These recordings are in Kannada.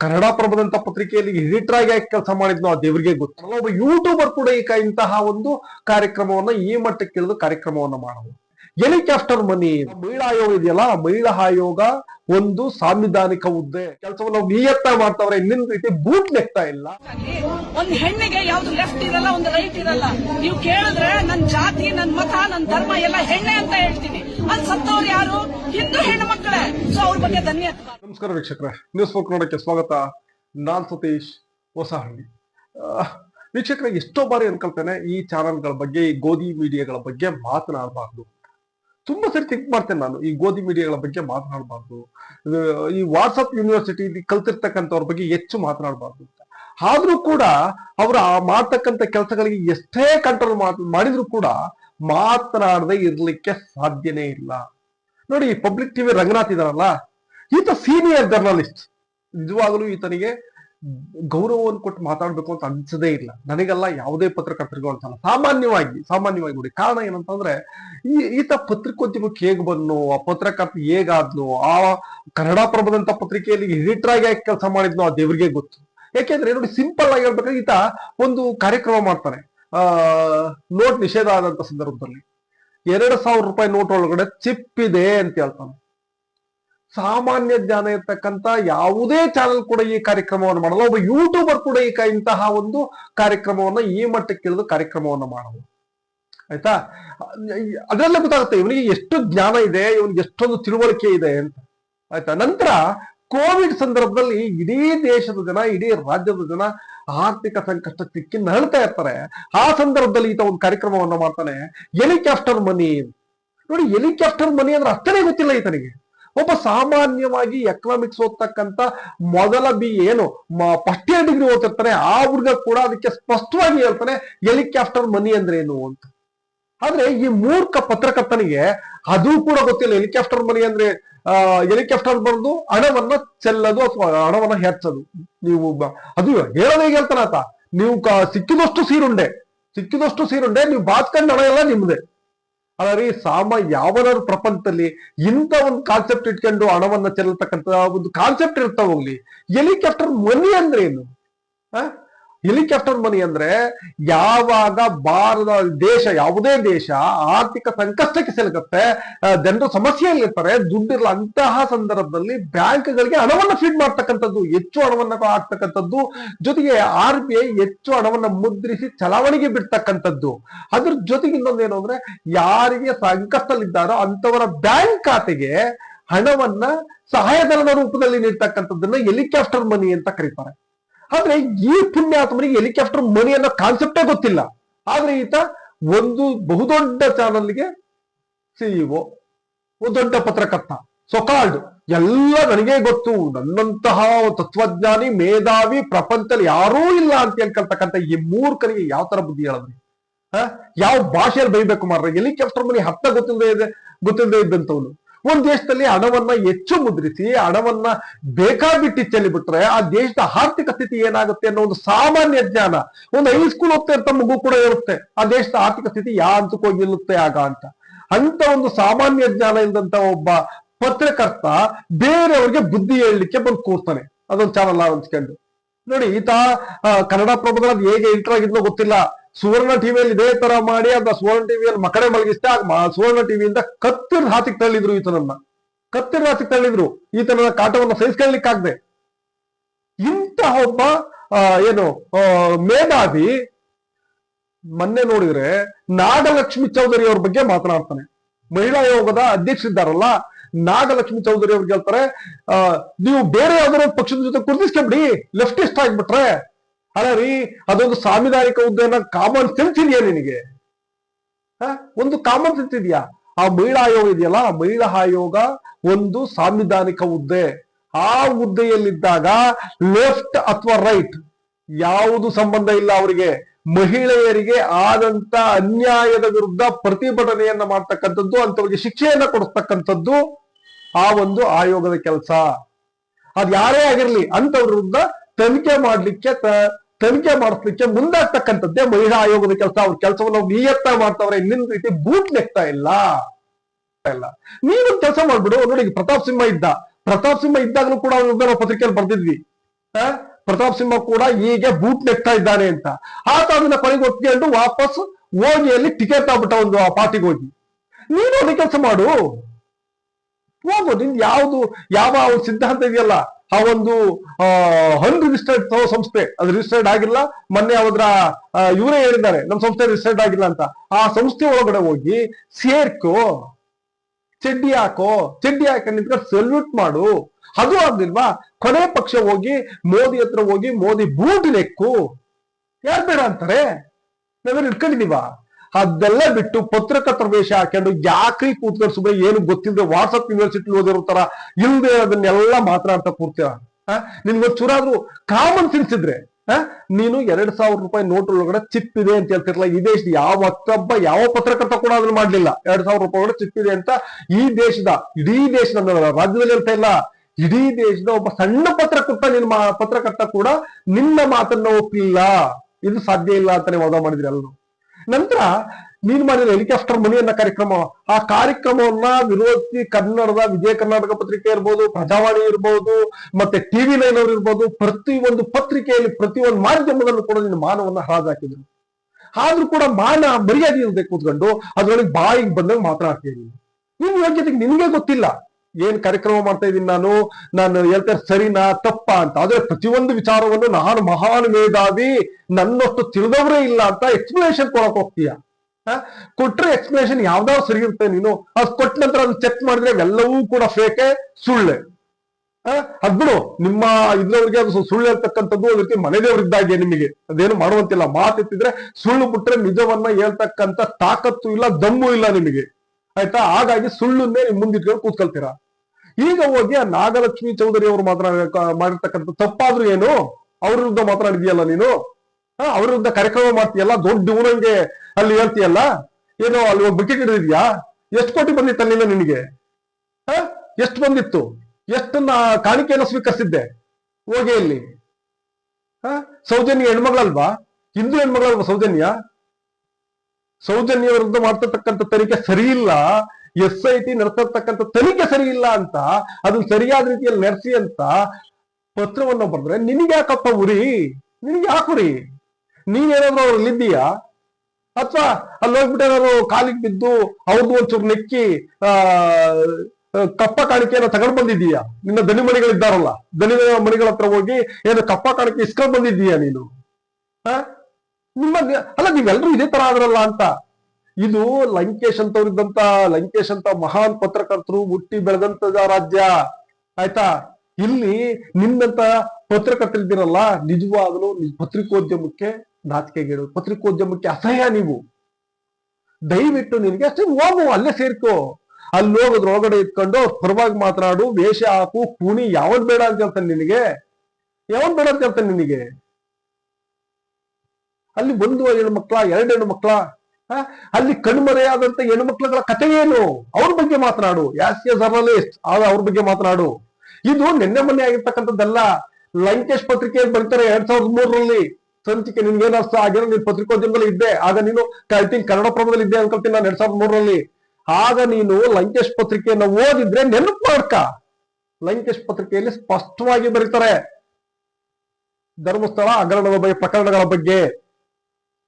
ಕನ್ನಡ ಪ್ರಭದಂತ ಪತ್ರಿಕೆಯಲ್ಲಿ ಎಡಿಟರ್ ಆಗಿ ಕೆಲಸ ಮಾಡಿದ್ನೋ ಆ ದೇವರಿಗೆ ಗೊತ್ತು ಅಲ್ಲ, ಒಬ್ಬ ಯೂಟ್ಯೂಬರ್ ಕೂಡ ಈಗ ಇಂತಹ ಒಂದು ಕಾರ್ಯಕ್ರಮವನ್ನ ಈ ಮಟ್ಟಕ್ಕೆ ಇಳಿದು ಕಾರ್ಯಕ್ರಮವನ್ನ ಮಾಡೋದು ಹೆಲಿಕಾಪ್ಟರ್ ಮನಿ ಮಹಿಳಾ ಆಯೋಗ ಇದೆಯಲ್ಲ ಮಹಿಳಾ ಆಯೋಗ ಒಂದು ಸಾಂವಿಧಾನಿಕ ಹುದ್ದೆ. ಕೆಲಸವನ್ನು ನಿಯತ್ತ ಮಾಡ್ತಾವ್ರೆ ಇನ್ನೊಂದು ರೀತಿ ಬೂಟ್ ಲೆಕ್ತಾ ಇಲ್ಲ. ಒಂದ್ ಹೆಣ್ಣಿಗೆ ಯಾವ್ದು ಲೆಫ್ಟ್ ಇರಲ್ಲ ಒಂದು ರೈಟ್ ಇರಲ್ಲ. ನೀವು ಕೇಳಿದ್ರೆ ನನ್ನ ಜಾತಿ ನನ್ನ ಮತ ನನ್ನ ಧರ್ಮ ಎಲ್ಲ ಹೆಣ್ಣೆ ಅಂತ ಹೇಳ್ತೀನಿ. ಅಲ್ಲಿ ಸತ್ತವ್ರು ಯಾರು? ಹಿಂದೂ ಹೆಣ್ಣು ಮಕ್ಕಳೇ. ಸೊ ಅವ್ರ ಬಗ್ಗೆ ಧನ್ಯವಾದ ನಮಸ್ಕಾರ ವೀಕ್ಷಕರೇ. ನ್ಯೂಸ್ ಫೋರ್ ಕನ್ನಡಕ್ಕೆ ಸ್ವಾಗತ. ನಾನ್ ಸತೀಶ್ ಹೊಸಹಳ್ಳಿ. ವೀಕ್ಷಕರಿಗೆ ವೀಕ್ಷಕರೇ ಎಷ್ಟೋ ಬಾರಿ ಅನ್ಕೊಳ್ತೇನೆ ಈ ಚಾನೆಲ್ಗಳ ಬಗ್ಗೆ ಈ ಗೋಧಿ ಮೀಡಿಯಾಗಳ ಬಗ್ಗೆ ಮಾತನಾಡಬಾರ್ದು. ತುಂಬಾ ಸರಿ ಥಿಂಕ್ ಮಾಡ್ತೇನೆ ನಾನು. ಈ ಗೋಧಿ ಮೀಡಿಯಾಗಳ ಬಗ್ಗೆ ಮಾತನಾಡಬಾರ್ದು. ಈ ವಾಟ್ಸಪ್ ಯೂನಿವರ್ಸಿಟಿ ಕಲ್ತಿರ್ತಕ್ಕಂಥವ್ರ ಬಗ್ಗೆ ಹೆಚ್ಚು ಮಾತನಾಡಬಾರ್ದು ಅಂತ. ಆದ್ರೂ ಕೂಡ ಅವರು ಆ ಮಾಡ್ತಕ್ಕಂಥ ಕೆಲಸಗಳಿಗೆ ಎಷ್ಟೇ ಕಂಟ್ರೋಲ್ ಮಾಡಿದ್ರು ಕೂಡ ಮಾತನಾಡದೆ ಇರ್ಲಿಕ್ಕೆ ಸಾಧ್ಯನೇ ಇಲ್ಲ. ನೋಡಿ ಪಬ್ಲಿಕ್ ಟಿವಿ ರಂಗನಾಥ್ ಇದಾರಲ್ಲ, ಈತ ಸೀನಿಯರ್ ಜರ್ನಲಿಸ್ಟ್ ನಿಜವಾಗಲೂ ಈತನಿಗೆ ಗೌರವವನ್ನು ಕೊಟ್ಟು ಮಾತಾಡ್ಬೇಕು ಅಂತ ಅನ್ಸದೇ ಇಲ್ಲ. ನನಗೆಲ್ಲ ಯಾವುದೇ ಪತ್ರಕರ್ತರಿಗೂ ಅನ್ಸಲ್ಲ ಸಾಮಾನ್ಯವಾಗಿ ಸಾಮಾನ್ಯವಾಗಿ ನೋಡಿ. ಕಾರಣ ಏನಂತಂದ್ರೆ, ಈ, ಈತ ಪತ್ರಿಕೋದ್ಯಮಕ್ಕೆ ಹೇಗ್ ಬಂದ್ನು, ಆ ಪತ್ರಕರ್ತ ಹೇಗಾದ್ನು, ಆ ಕನ್ನಡ ಪ್ರಭದಂತ ಪತ್ರಿಕೆಯಲ್ಲಿ ಎಡಿಟರ್ ಆಗಿ ಕೆಲಸ ಮಾಡಿದ್ನು ಆ ದೇವರಿಗೆ ಗೊತ್ತು. ಯಾಕೆಂದ್ರೆ ನೋಡಿ ಸಿಂಪಲ್ ಆಗಿ ಹೇಳ್ಬೇಕಾದ್ರೆ ಈತ ಒಂದು ಕಾರ್ಯಕ್ರಮ ಮಾಡ್ತಾನೆ. ಆ, ನೋಟ್ ನಿಷೇಧ ಆದಂತ ಸಂದರ್ಭದಲ್ಲಿ. ಎರಡು ಸಾವಿರ ರೂಪಾಯಿ ನೋಟ್ ಒಳಗಡೆ ಚಿಪ್ ಇದೆ ಅಂತ ಹೇಳ್ತಾನೆ. ಸಾಮಾನ್ಯ ಜ್ಞಾನ ಇರ್ತಕ್ಕಂತ ಯಾವುದೇ ಚಾನೆಲ್ ಕೂಡ ಈ ಕಾರ್ಯಕ್ರಮವನ್ನು ಮಾಡಲ್ಲ. ಒಬ್ಬ ಯೂಟ್ಯೂಬರ್ ಕೂಡ ಈ ಕ- ಇಂತಹ ಒಂದು ಕಾರ್ಯಕ್ರಮವನ್ನ ಈ ಮಟ್ಟಕ್ಕೆ ಇಳಿದು ಕಾರ್ಯಕ್ರಮವನ್ನ ಮಾಡಬಹುದು. ಆಯ್ತಾ? ಅದರಲ್ಲೇ ಗೊತ್ತಾಗುತ್ತೆ, ಇವನಿಗೆ ಎಷ್ಟು ಜ್ಞಾನ ಇದೆ, ಇವನಿಗೆ ಎಷ್ಟೊಂದು ತಿಳುವಳಿಕೆ ಇದೆ ಅಂತ. ಆಯ್ತಾ? ನಂತರ ಕೋವಿಡ್ ಸಂದರ್ಭದಲ್ಲಿ ಇಡೀ ದೇಶದ ಜನ, ಇಡೀ ರಾಜ್ಯದ ಜನ ಆರ್ಥಿಕ ಸಂಕಷ್ಟ ಸಿಕ್ಕಿ ನರಳ್ತಾ ಇರ್ತಾರೆ. ಆ ಸಂದರ್ಭದಲ್ಲಿ ಈತ ಒಂದು ಕಾರ್ಯಕ್ರಮವನ್ನು ಮಾಡ್ತಾನೆ. ಹೆಲಿಕಾಪ್ಟರ್ ಮನಿ ನೋಡಿ ಹೆಲಿಕಾಪ್ಟರ್ ಮನಿ ಅಂದ್ರೆ ಅಷ್ಟೇ ಗೊತ್ತಿಲ್ಲ ಈತನಿಗೆ. ಒಬ್ಬ ಸಾಮಾನ್ಯವಾಗಿ ಎಕನಾಮಿಕ್ಸ್ ಓದ್ತಕ್ಕಂತ ಮೊದಲ ಬಿ ಏನು ಫಸ್ಟ್ ಡಿಗ್ರಿ ಓದ್ತಿರ್ತಾನೆ, ಆ ಹುಡುಗ ಕೂಡ ಅದಕ್ಕೆ ಸ್ಪಷ್ಟವಾಗಿ ಹೇಳ್ತಾನೆ ಹೆಲಿಕಾಪ್ಟರ್ ಮನಿ ಅಂದ್ರೆ ಏನು ಅಂತ. ಆದ್ರೆ ಈ ಮೂರ್ಖ ಪತ್ರಕರ್ತನಿಗೆ ಅದು ಕೂಡ ಗೊತ್ತಿಲ್ಲ ಹೆಲಿಕಾಪ್ಟರ್ ಮನಿ ಅಂದ್ರೆ ಹೆಲಿಕಾಪ್ಟರ್ ಬಂದು ಹಣವನ್ನ ಚೆಲ್ಲದು ಅಥವಾ ಹಣವನ್ನ ಹೆಚ್ಚದು ನೀವು ಅದು ಹೇಳೋದೇ ಹೇಳ್ತಾನ ಆತ. ನೀವು ಸಿಕ್ಕಿದಷ್ಟು ಸೀರುಂಡೆ ಸಿಕ್ಕಿದಷ್ಟು ಸೀರುಂಡೆ, ನೀವು ಬಾತ್ಕಂಡ್ ಹಣ ಎಲ್ಲ ನಿಮ್ದೆ. ರೀ, ಸಾಮ ಯಾವನಾದ್ರು ಪ್ರಪಂಚದಲ್ಲಿ ಇಂಥ ಒಂದು ಕಾನ್ಸೆಪ್ಟ್ ಇಟ್ಕೊಂಡು ಹಣವನ್ನ ಚೆಲ್ಲತಕ್ಕಂತ ಒಂದು ಕಾನ್ಸೆಪ್ಟ್ ಇರ್ತಾ ಹೋಗ್ಲಿ ಹೆಲಿಕಾಪ್ಟರ್ ಮನಿ ಅಂದ್ರೆ ಏನು? ಹೆಲಿಕಾಪ್ಟರ್ ಮನಿ ಅಂದ್ರೆ ಯಾವಾಗ ಭಾರತ ದೇಶ, ಯಾವುದೇ ದೇಶ ಆರ್ಥಿಕ ಸಂಕಷ್ಟಕ್ಕೆ ಸಿಲುಕತ್ತೆ ಜನರು ಸಮಸ್ಯೆಯಲ್ಲಿರ್ತಾರೆ, ದುಡ್ಡಿರಲ್ಲ, ಅಂತಹ ಸಂದರ್ಭದಲ್ಲಿ ಬ್ಯಾಂಕ್ಗಳಿಗೆ ಹಣವನ್ನು ಫೀಡ್ ಮಾಡ್ತಕ್ಕಂಥದ್ದು, ಹೆಚ್ಚು ಹಣವನ್ನು ಹಾಕ್ತಕ್ಕಂಥದ್ದು, ಜೊತೆಗೆ ಆರ್ ಬಿ ಐ ಹೆಚ್ಚು ಹಣವನ್ನು ಮುದ್ರಿಸಿ ಚಲಾವಣೆಗೆ ಬಿಡ್ತಕ್ಕಂಥದ್ದು. ಅದ್ರ ಜೊತೆಗೆ ಇನ್ನೊಂದೇನು ಅಂದ್ರೆ ಯಾರಿಗೆ ಸಂಕಷ್ಟದಲ್ಲಿದ್ದಾರೋ ಅಂತವರ ಬ್ಯಾಂಕ್ ಖಾತೆಗೆ ಹಣವನ್ನ ಸಹಾಯಧನದ ರೂಪದಲ್ಲಿ ನೀಡ್ತಕ್ಕಂಥದ್ದನ್ನ ಹೆಲಿಕಾಪ್ಟರ್ ಮನಿ ಅಂತ ಕರೀತಾರೆ. ಆದ್ರೆ ಈ ಪುಣ್ಯಾತ್ಮನಿಗೆ ಹೆಲಿಕಾಪ್ಟರ್ ಮನಿ ಅನ್ನೋ ಕಾನ್ಸೆಪ್ಟೇ ಗೊತ್ತಿಲ್ಲ. ಆದ್ರೆ ಈತ ಒಂದು ಬಹುದೊಡ್ಡ ಚಾನಲ್ಗೆ ಸಿಇಒ ಒಂದು ದೊಡ್ಡ ಪತ್ರಕರ್ತ, ಸೊಕಾಲ್ಡ್. ಎಲ್ಲ ನನಗೆ ಗೊತ್ತು, ನನ್ನಂತಹ ತತ್ವಜ್ಞಾನಿ, ಮೇಧಾವಿ, ಪ್ರಪಂಚದಲ್ಲಿ ಯಾರೂ ಇಲ್ಲ ಅಂತ ಹೇಳ್ಕೊಳ್ತಕ್ಕಂಥ ಈ ಮೂರ್ಖನಿಗೆ ಯಾವ ತರ ಬುದ್ಧಿ ಹೇಳಿದ್ರಿ? ಯಾವ ಭಾಷೆಯಲ್ಲಿ ಬೈಬೇಕು ಮಾರ್ರೆ? ಹೆಲಿಕಾಪ್ಟರ್ ಮನಿ ಹತ್ತ ಗೊತ್ತಿಲ್ಲದೆ ಇದೆ ಗೊತ್ತಿಲ್ಲದೆ ಇದ್ದಂತವನು ಒಂದ್ ದೇಶದಲ್ಲಿ ಹಣವನ್ನ ಹೆಚ್ಚು ಮುದ್ರಿಸಿ, ಹಣವನ್ನ ಬೇಕಾಬಿಟ್ಟಿ ಚೆಲ್ಲಿ ಬಿಟ್ರೆ ಆ ದೇಶದ ಆರ್ಥಿಕ ಸ್ಥಿತಿ ಏನಾಗುತ್ತೆ ಅನ್ನೋ ಒಂದು ಸಾಮಾನ್ಯ ಜ್ಞಾನ, ಒಂದು ಹೈಸ್ಕೂಲ್ ಹೋಗ್ತಾ ಇರ್ತ ಮಗು ಕೂಡ ಇರುತ್ತೆ ಆ ದೇಶದ ಆರ್ಥಿಕ ಸ್ಥಿತಿ ಯಾ ಹಂತಕ್ಕೆ ಹೋಗಿ ನಿಲ್ಲುತ್ತೆ ಆಗ ಅಂತ. ಅಂತ ಒಂದು ಸಾಮಾನ್ಯ ಜ್ಞಾನ ಇಲ್ಲದಂತ ಒಬ್ಬ ಪತ್ರಕರ್ತ ಬೇರೆಯವ್ರಿಗೆ ಬುದ್ಧಿ ಹೇಳಲಿಕ್ಕೆ ಬಂದು ಕೂರ್ತಾನೆ. ಅದೊಂದು ಚಾನಲ್ ಹಂಚ್ಕೊಂಡು ನೋಡಿ, ಈತ ಕನ್ನಡ ಪ್ರಭುಗಳಲ್ಲಿ ಹೇಗೆ ಆಗಿದ್ಲೋ ಗೊತ್ತಿಲ್ಲ. ಸುವರ್ಣ ಟಿವಿಯಲ್ಲಿ ಇದೇ ತರ ಮಾಡಿ ಅದ ಸುವರ್ಣ ಟಿವಿಯಲ್ಲಿ ಮಕಡೆ ಮಲಗಿಸ್ತೇ ಸುವರ್ಣ ಟಿವಿಯಿಂದ ಕತ್ತಿರ ಹಾತಿಗೆ ತಳ್ಳಿದ್ರು ಈತನನ್ನ. ಕತ್ತಿರ ಹಾತಿಗೆ ತಳ್ಳಿದ್ರು. ಈತನ ಕಾಟವನ್ನ ಸಹಿಸ್ಕೊಳ್ಳಿಕ್ಕಾಗ್ದೆ. ಇಂತಹ ಒಬ್ಬ ಏನು ಮೇಧಾವಿ ಮೊನ್ನೆ ನೋಡಿದ್ರೆ ನಾಗಲಕ್ಷ್ಮಿ ಚೌಧರಿ ಅವ್ರ ಬಗ್ಗೆ ಮಾತನಾಡ್ತಾನೆ. ಮಹಿಳಾ ಆಯೋಗದ ಅಧ್ಯಕ್ಷರಿದ್ದಾರಲ್ಲ ನಾಗಲಕ್ಷ್ಮಿ ಚೌಧರಿ ಅವ್ರಿಗೆ ಹೇಳ್ತಾರೆ ನೀವು ಬೇರೆ ಯಾವ್ದಾರ ಪಕ್ಷದ ಜೊತೆ ಕುರ್ದಿಸ್ಕೊಂಬಿಡಿ ಲೆಫ್ಟಿಸ್ಟ್ ಆಗ್ಬಿಟ್ರೆ ಅಲ್ಲ ರೀ, ಅದೊಂದು ಸಾಂವಿಧಾನಿಕ ಹುದ್ದೆಯನ್ನ ಕಾಮನ್ ಸೆನ್ಸ್ ಇದೆಯಾ ನಿನಗೆ? ಒಂದು ಕಾಮನ್ ಸೆನ್ಸ್ ಇದೆಯಾ? ಆ ಮಹಿಳಾ ಆಯೋಗ ಇದೆಯಲ್ಲ, ಆ ಮಹಿಳಾ ಆಯೋಗ ಒಂದು ಸಾಂವಿಧಾನಿಕ ಹುದ್ದೆ. ಆ ಹುದ್ದೆಯಲ್ಲಿದ್ದಾಗ ಲೆಫ್ಟ್ ಅಥವಾ ರೈಟ್ ಯಾವುದು ಸಂಬಂಧ ಇಲ್ಲ ಅವರಿಗೆ. ಮಹಿಳೆಯರಿಗೆ ಆದಂತ ಅನ್ಯಾಯದ ವಿರುದ್ಧ ಪ್ರತಿಭಟನೆಯನ್ನ ಮಾಡ್ತಕ್ಕಂಥದ್ದು ಅಂತವರಿಗೆ ಶಿಕ್ಷೆಯನ್ನ ಕೊಡಿಸ್ತಕ್ಕಂಥದ್ದು ಆ ಒಂದು ಆಯೋಗದ ಕೆಲಸ. ಅದ್ ಯಾರೇ ಆಗಿರ್ಲಿ ಅಂತವ್ರ ವಿರುದ್ಧ ತನಿಖೆ ಮಾಡ್ಲಿಕ್ಕೆ ತನಿಖೆ ಮಾಡಿಸ್ಲಿಕ್ಕೆ ಮುಂದಾಗ್ತಕ್ಕಂಥದ್ದೇ ಮಹಿಳಾ ಆಯೋಗದ ಕೆಲಸ. ಅವ್ರ ಕೆಲಸವನ್ನು ನಿಯತ್ತ ಮಾಡ್ತಾವ್ರೆ. ನಿನ್ನ ರೀತಿ ಬೂಟ್ ಲೆಕ್ತಾ ಇಲ್ಲ. ಇಲ್ಲ. ನೀನು ಕೆಲಸ ಮಾಡ್ಬಿಡು. ನೋಡಿ ಪ್ರತಾಪ್ ಸಿಂಹ ಇದ್ದ. ಪ್ರತಾಪ್ ಸಿಂಹ ಇದ್ದಾಗಲೂ ಕೂಡ ನಾವು ಪತ್ರಿಕೆಯಲ್ಲಿ ಬರ್ದಿದ್ವಿ? ಪ್ರತಾಪ್ ಸಿಂಹ ಕೂಡ ಹೀಗೆ ಬೂಟ್ ನೆಕ್ತಾ ಇದ್ದಾನೆ ಅಂತ. ಆತ ಅದನ್ನ ಒಪ್ಕೊಂಡು ವಾಪಸ್ ಅಲ್ಲಿ ಟಿಕೆಟ್ ಆಗ್ಬಿಟ್ಟ ಒಂದು ಆ ಪಾರ್ಟಿಗೆ ಹೋಗಿ. ನೀನು ಅದೇ ಕೆಲಸ ಮಾಡು. ಹೋಗು ನಿನ್ ಯಾವ್ದು, ಯಾವ ಸಿದ್ಧಾಂತ ಇದೆಯಲ್ಲ? ಆ ಒಂದು ಅನ್ರಿಜಿಸ್ಟರ್ಡ್ ಸಂಸ್ಥೆ, ಅದು ರಿಜಿಸ್ಟರ್ಡ್ ಆಗಿಲ್ಲ, ಮೊನ್ನೆ ಅವರ ಇವರೇ ಹೇಳಿದ್ದಾರೆ ನಮ್ಮ ಸಂಸ್ಥೆ ರಿಜಿಸ್ಟರ್ಡ್ ಆಗಿಲ್ಲ ಅಂತ. ಆ ಸಂಸ್ಥೆ ಒಳಗಡೆ ಹೋಗಿ ಸೇರ್ಕೋ, ಚಡ್ಡಿ ಹಾಕೋ, ಚಡ್ಡಿ ಹಾಕಿದ್ರೆ ಸಲ್ಯೂಟ್ ಮಾಡು. ಅದು ಆಗ್ಲಿಲ್ವಾ ಕೊನೆ ಪಕ್ಷ ಹೋಗಿ ಮೋದಿ ಹತ್ರ ಹೋಗಿ ಮೋದಿ ಬೂಟ್ ಲೆಕ್ಕು ಯಾರು ಬೇಡ ಅಂತಾರೆ? ನಾವೇನು ಇಟ್ಕೊಂಡಿದೀವ ಅದೆಲ್ಲ ಬಿಟ್ಟು ಪತ್ರಕರ್ತರ ವೇಷ ಹಾಕೊಂಡು ಯಾಕ್ರಿ ಕೂತ್ಕೊಂಡು ಸುಮ್ಮನೆ ಏನು ಗೊತ್ತಿಲ್ಲದೆ ವಾಟ್ಸಪ್ ಯೂನಿವರ್ಸಿಟಿ ಓದಿರೋ ತರ ಇಲ್ದೆ ಅದನ್ನೆಲ್ಲ ಮಾತನಾಡ್ತಾ ಕೂರ್ತೀರ ನಿನ್ಗೊಂದು ಚೂರಾದ್ರೂ ಕಾಮನ್ ಸೆನ್ಸ್ ಇದ್ರೆ ನೀನು ಎರಡ್ ಸಾವಿರ ರೂಪಾಯಿ ನೋಟ್ ಒಳಗಡೆ ಚಿಪ್ ಇದೆ ಅಂತ ಹೇಳ್ತಿರ್ಲ. ಈ ದೇಶದ ಯಾವ ಮತ್ತೊಬ್ಬ ಯಾವ ಪತ್ರಕರ್ತ ಕೂಡ ಅದನ್ನ ಮಾಡ್ಲಿಲ್ಲ. ಎರಡ್ ಸಾವಿರ ರೂಪಾಯಿ ಒಳಗಡೆ ಚಿಪ್ ಇದೆ ಅಂತ ಈ ದೇಶದ, ಇಡೀ ದೇಶದ ರಾಜ್ಯದಲ್ಲಿ ಹೇಳ್ತಾ ಇಲ್ಲ. ಇಡೀ ದೇಶದ ಒಬ್ಬ ಸಣ್ಣ ಪತ್ರಕರ್ತ ನಿನ್ನ ಪತ್ರಕರ್ತ ಕೂಡ ನಿನ್ನ ಮಾತನ್ನ ಒಪ್ಪಿಲ್ಲ ಇದು ಸಾಧ್ಯ ಇಲ್ಲ ಅಂತಾನೆ ವಾದ ಮಾಡಿದ್ರಿ ಎಲ್ಲರೂ. ನಂತರ ನೀನ್ ಮಾಡಿದ ಹೆಲಿಕಾಪ್ಟರ್ ಮನಿ ಅನ್ನೋ ಕಾರ್ಯಕ್ರಮ. ಆ ಕಾರ್ಯಕ್ರಮವನ್ನ ವಿರೋಧಿ ಕನ್ನಡದ ವಿಜಯ ಕರ್ನಾಟಕ ಪತ್ರಿಕೆ ಇರ್ಬೋದು, ಪ್ರಜಾವಾಣಿ ಇರ್ಬೋದು, ಮತ್ತೆ ಟಿವಿ ನೈನ್ ಅವರು ಇರ್ಬೋದು, ಪ್ರತಿ ಒಂದು ಪತ್ರಿಕೆಯಲ್ಲಿ ಪ್ರತಿ ಒಂದು ಮಾಧ್ಯಮದಲ್ಲೂ ಕೂಡ ನಿನ್ನ ಮಾನವನ್ನ ಹಾಜಾಕಿದ್ರು ಆದ್ರೂ ಕೂಡ ಮಾನ ಮರ್ಯಾದೆ ಇಲ್ಲದೆ ಕೂತ್ಕೊಂಡು ಅದ್ರೊಳಗೆ ಬಾಯಿಗೆ ಬಂದಾಗ ಮಾತ್ರ ನೀನು ನಿನ್ ಯೋಗ್ಯತೆಗೆ ನಿನ್ಗೆ ಗೊತ್ತಿಲ್ಲ. ಏನ್ ಕಾರ್ಯಕ್ರಮ ಮಾಡ್ತಾ ಇದ್ದೀನಿ ನಾನು? ನಾನು ಹೇಳ್ತಾ ಇರೋದು ಸರಿನಾ, ತಪ್ಪಾ ಅಂತ. ಆದ್ರೆ ಪ್ರತಿಯೊಂದು ವಿಚಾರವನ್ನು ನಾನು ಮಹಾನ್ ಮೇಧಾವಿ, ನನ್ನಷ್ಟು ತಿಳಿದವರೇ ಇಲ್ಲ ಅಂತ ಎಕ್ಸ್ಪ್ಲನೇಷನ್ ಕೊಡಕ್ ಹೋಗ್ತೀಯ? ಕೊಟ್ರೆ ಎಕ್ಸ್ಪ್ಲನೇಷನ್ ಯಾವ್ದಾವ್ ಸರಿ ಇರುತ್ತೆ ನೀನು. ಅದ್ ಕೊಟ್ಟ ನಂತರ ಅದನ್ನ ಚೆಕ್ ಮಾಡಿದ್ರೆ ಅವೆಲ್ಲವೂ ಕೂಡ ಫೇಕೆ ಸುಳ್ಳೆ? ಅದ್ಬಿಡು ನಿಮ್ಮ ಇದ್ರವ್ರಿಗೆ ಅದು ಸುಳ್ಳು ಹೇಳ್ತಕ್ಕಂಥದ್ದು ಅದ ರೀತಿ ಮನೆದೇವರಿದ್ದಾಗೆ ನಿಮಗೆ. ಅದೇನು ಮಾಡುವಂತಿಲ್ಲ. ಮಾತೆತ್ತಿದ್ರೆ ಸುಳ್ಳು ಬಿಟ್ರೆ ನಿಜವನ್ನ ಹೇಳ್ತಕ್ಕಂಥ ತಾಕತ್ತು ಇಲ್ಲ, ದಮ್ಮು ಇಲ್ಲ ನಿಮಗೆ. ಆಯ್ತಾ? ಹಾಗಾಗಿ ಸುಳ್ಳನ್ನೇ ನಿಮ್ ಮುಂದಿಟ್ಕೊಂಡು ಕೂತ್ಕೊಳ್ತೀರಾ. ಈಗ ಹೋಗಿ ಆ ನಾಗಲಕ್ಷ್ಮಿ ಚೌಧರಿ ಅವರು ಮಾತ್ರ ಮಾಡಿರ್ತಕ್ಕಂಥ ತಪ್ಪಾದ್ರೂ ಏನು? ಅವ್ರ ವಿರುದ್ಧ ಮಾತಾಡಿದ್ಯಲ್ಲ ನೀನು? ಅವ್ರ ವಿರುದ್ಧ ಕಾರ್ಯಕ್ರಮ ಮಾಡ್ತೀಯಲ್ಲ? ದೊಡ್ಡ ಊರಂಗೆ ಅಲ್ಲಿ ಹೇಳ್ತೀಯಲ್ಲ? ಏನೋ ಅಲ್ಲಿ ಒಬ್ಬ ಬಕೆಟ್ ಹಿಡಿದಿದ್ಯಾ? ಎಷ್ಟು ಕೋಟಿ ಬಂದಿತ್ತು ಅಲ್ಲಿಂದ ನಿನಗೆ? ಎಷ್ಟು ಬಂದಿತ್ತು? ಎಷ್ಟನ್ನ ಕಾಣಿಕೆಯನ್ನು ಸ್ವೀಕರಿಸಿದ್ದೆ? ಹೋಗಿ ಇಲ್ಲಿ ಹ, ಸೌಜನ್ಯ ಹೆಣ್ಮಗಳಲ್ವಾ? ಹಿಂದೂ ಹೆಣ್ಮಗಳಲ್ವಾ ಸೌಜನ್ಯ? ಸೌಜನ್ಯ ವಿರುದ್ಧ ಮಾಡ್ತಿರ್ತಕ್ಕಂಥ ತನಿಖೆ ಸರಿ ಇಲ್ಲ. ಎಸ್ ಐ ಟಿ ನಡೆಸತಕ್ಕಂಥ ತನಿಖೆ ಸರಿ ಇಲ್ಲ ಅಂತ ಅದನ್ನ ಸರಿಯಾದ ರೀತಿಯಲ್ಲಿ ನಡೆಸಿ ಅಂತ ಪತ್ರವನ್ನು ಬರೆದ್ರೆ ನಿನಗೆ ಯಾಕಪ್ಪ ಉರಿ? ನಿನಗೆ ಯಾಕೆ ಉರಿ? ಅವ್ರಲ್ಲಿದ್ದೀಯಾ ಅಥವಾ ಅಲ್ಲಿ ಹೋಗ್ಬಿಟ್ಟು ಏನಾದ್ರು ಕಾಲಿಗೆ ಬಿದ್ದು ಅವ್ರದ್ದು ಒಂಚೂರು ನೆಕ್ಕಿ, ಆ ಕಪ್ಪ ಕಾಣಿಕೆಯನ್ನ ತಗೊಂಡ್ ಬಂದಿದ್ದೀಯಾ? ನಿನ್ನ ದನಿ ಮಣಿಗಳಿದ್ದಾರಲ್ಲ, ದನಿ ಮಣಿಗಳ ಹತ್ರ ಹೋಗಿ ಏನು ಕಪ್ಪ ಕಾಣಿಕೆ ಇಸ್ಕೊಂಡ್ ಬಂದಿದ್ದೀಯಾ ನೀನು? ಆ? ನಿಮ್ಮ, ಅಲ್ಲ ನೀವೆಲ್ಲರೂ ಇದೇ ತರ ಆದ್ರಲ್ಲ ಅಂತ. ಇದು ಲಂಕೇಶ್ ಅಂತವ್ರಿದ್ದಂತ, ಲಂಕೇಶ್ ಅಂತ ಮಹಾನ್ ಪತ್ರಕರ್ತರು ಹುಟ್ಟಿ ಬೆಳೆದಂತ ರಾಜ್ಯ. ಆಯ್ತಾ? ಇಲ್ಲಿ ನಿನ್ನಂತ ಪತ್ರಕರ್ತರಿದ್ದೀರಲ್ಲ, ನಿಜವಾಗಲೂ ನಿಜ ಪತ್ರಿಕೋದ್ಯಮಕ್ಕೆ ನಾಚಿಕೆಗೇಡು. ಪತ್ರಿಕೋದ್ಯಮಕ್ಕೆ ಅಸಹ್ಯ ನೀವು. ದಯವಿಟ್ಟು ನಿನ್ಗೆ ಅಷ್ಟೇ ಹೋಗು ಅಲ್ಲೇ ಸೇರ್ಕೋ. ಅಲ್ಲಿ ಹೋಗೋದ್ರೊಳಗಡೆ ಇಟ್ಕೊಂಡು ಪರವಾಗಿ ಮಾತನಾಡು ವೇಷ ಹಾಕು, ಕುಣಿ, ಯಾವನ್ ಬೇಡ ಅಂತ ಹೇಳ್ತಾನೆ ನಿನಗೆ? ಯಾವನ್ ಬೇಡ ಅಂತ ಹೇಳ್ತಾನೆ ನಿನಗೆ? ಅಲ್ಲಿ ಒಂದು ಹೆಣ್ಮಕ್ಳ ಎರಡು ಹೆಣ್ಣು ಮಕ್ಳ? ಅಲ್ಲಿ ಕಣ್ಮರೆಯಾದಂತ ಹೆಣ್ಮಕ್ಳುಗಳ ಕಥೆ ಏನು ಅವ್ರ ಬಗ್ಗೆ ಮಾತನಾಡು. ಯಾಸ್ಯ ಜರ್ನಲಿಸ್ಟ್ ಅವ್ರ ಬಗ್ಗೆ ಮಾತನಾಡು. ಇದು ನಿನ್ನೆ ಮೊನ್ನೆ ಆಗಿರ್ತಕ್ಕಂಥದ್ದಲ್ಲ. ಲಂಕೇಶ್ ಪತ್ರಿಕೆಯಲ್ಲಿ ಬರ್ತಾರೆ? ಎರಡ್ ಸಾವಿರದ ಮೂರರಲ್ಲಿ. ಸಂಚಿಕೆ ನಿನ್ಗೇನು ಅರ್ಥ? ಆಗಿರೋ ನೀನ್ ಪತ್ರಿಕೋದ್ಯಮದಲ್ಲಿ ಇದ್ದೆ. ಆಗ ನೀನು ಐ ತಿಂಕ್ ಕನ್ನಡ ಪ್ರಭದಲ್ಲಿ ಇದ್ದೆ ಅನ್ಕೊಳ್ತೀನಿ ನಾನು ಎರಡ್ ಸಾವಿರದ ಮೂರರಲ್ಲಿ. ಆಗ ನೀನು ಲಂಕೇಶ್ ಪತ್ರಿಕೆಯನ್ನ ಓದಿದ್ರೆ ನೆನಪು ಮಾಡ್ಕ. ಲಂಕೇಶ್ ಪತ್ರಿಕೆಯಲ್ಲಿ ಸ್ಪಷ್ಟವಾಗಿ ಬರೀತಾರೆ. ಧರ್ಮಸ್ಥಳ ಹಗರಣದ ಬಗ್ಗೆ ಪ್ರಕರಣಗಳ ಬಗ್ಗೆ.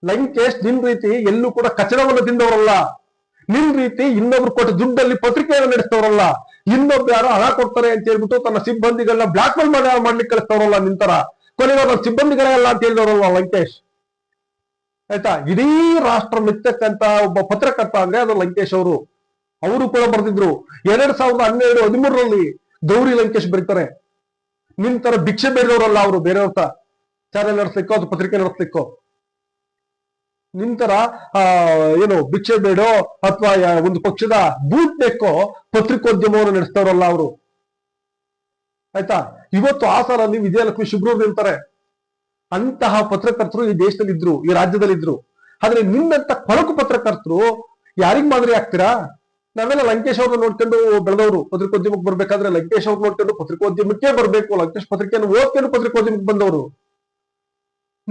ಲಂಕೇಶ್ ನಿನ್ ರೀತಿ ಎಲ್ಲೂ ಕೂಡ ಕಚಡವನ್ನು ತಿಂದವರಲ್ಲ. ನಿನ್ ರೀತಿ ಇನ್ನೊಬ್ರು ಕೊಟ್ಟ ದುಡ್ಡಲ್ಲಿ ಪತ್ರಿಕೆಯನ್ನು ನಡೆಸ್ತವರಲ್ಲ. ಇನ್ನೊಬ್ರು ಯಾರೋ ಹಣ ಕೊಡ್ತಾರೆ ಅಂತ ಹೇಳ್ಬಿಟ್ಟು ತನ್ನ ಸಿಬ್ಬಂದಿಗಳನ್ನ ಬ್ಲಾಕ್ ಮೇಲ್ ಮಾಡಿ ಮಾಡ್ಲಿಕ್ಕೆ ಕಳಿಸ್ತವ್ರಲ್ಲ ನಿಂತರ ಕೊನೆಗೆ ಸಿಬ್ಬಂದಿಗಳೇ ಅಲ್ಲ ಅಂತ ಹೇಳಿದವರಲ್ಲ ಲಂಕೇಶ್. ಆಯ್ತಾ? ಇಡೀ ರಾಷ್ಟ್ರ ಮೆಚ್ಚಕ್ಕಂತ ಒಬ್ಬ ಪತ್ರಕರ್ತ ಅಂದ್ರೆ ಅದು ಲಂಕೇಶ್ ಅವರು. ಅವರು ಕೂಡ ಬರ್ತಿದ್ರು ಎರಡ್ ಸಾವಿರದ ಹನ್ನೆರಡು, ಹದಿಮೂರರಲ್ಲಿ ಗೌರಿ ಲಂಕೇಶ್ ಬರೀತಾರೆ. ನಿಂತರ ಭಿಕ್ಷೆ ಬೇರೆಯವರಲ್ಲ ಅವರು ಬೇರೆಯವ್ರ ಚಾನೆಲ್ ನಡೆಸ್ಲಿಕ್ಕೋ ಅದು ಪತ್ರಿಕೆ ನಡೆಸ್ಲಿಕ್ಕೋ? ನಿಂತರ ತರ ಏನು ಭಿಕ್ಷೆ ಬೇಡೋ ಅಥವಾ ಒಂದು ಪಕ್ಷದ ಬೂಟ್ ಬೇಕೋ ಪತ್ರಿಕೋದ್ಯಮವನ್ನು ನಡೆಸ್ತಾರಲ್ಲ ಅವರು. ಆಯ್ತಾ? ಇವತ್ತು ಹಾಸನಲ್ಲಿ ವಿಜಯಲಕ್ಷ್ಮಿ ಶುಭ್ರೂರ್ ನಿಂತಾರೆ ಅಂತಹ ಪತ್ರಕರ್ತರು ಈ ದೇಶದಲ್ಲಿ ಇದ್ರು, ಈ ರಾಜ್ಯದಲ್ಲಿ ಇದ್ರು. ಆದ್ರೆ ನಿಮ್ಮಂತ ಕೊಳಕು ಪತ್ರಕರ್ತರು ಯಾರಿಗ್ ಮಾದರಿ ಆಗ್ತೀರಾ? ನಾವೆಲ್ಲ ಲಂಕೇಶ್ ಅವ್ರನ್ನ ನೋಡ್ಕೊಂಡು ಬೆಳೆದವರು ಪತ್ರಿಕೋದ್ಯಮಕ್ಕೆ ಬರ್ಬೇಕಾದ್ರೆ ಲಂಕೇಶ್ ಅವ್ರು ನೋಡ್ಕೊಂಡು ಪತ್ರಿಕೋದ್ಯಮಕ್ಕೆ ಬರ್ಬೇಕು, ಲಂಕೇಶ್ ಪತ್ರಿಕೆಯನ್ನು ಓದ್ಕೊಂಡು ಪತ್ರಿಕೋದ್ಯಮಕ್ಕೆ ಬಂದವರು.